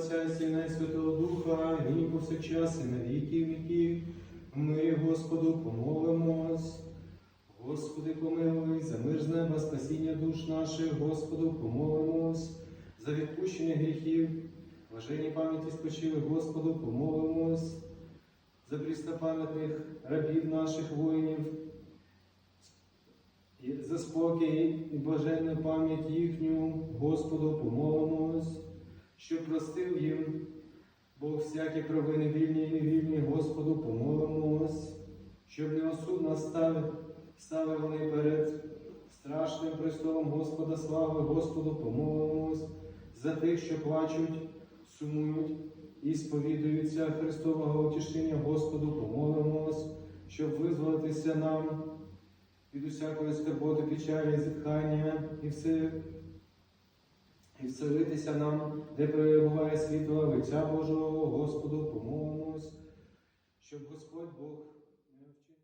Отця Сина і Святого Духа, і повсякчас і на віки віків. Ми, Господу, помолимось. Господи, помилуй, за мир з неба, спасіння душ наших, Господу, помолимось, за відпущення гріхів, блаженні пам'яті спочили, Господу, помолимось, за пристопам'ятних рабів наших воїнів, за спокій і блаженну пам'ять їхню, Господу, помолимось, щоб простив їм Бог всякі провини вільні і невільні, Господу, помолимось, щоб неосудно стали, стали вони перед страшним престолом Господа слави, Господу, помолимось, за тих, що плачуть, сумують і сповідуються Христового утішення, Господу, помолимось, щоб визволитися нам від усякої скорботи, печалі, зітхання і все. І вселитися нам, де перебуває світло лиця Божого, Господу, помолимось, щоб Господь Бог не вчинив.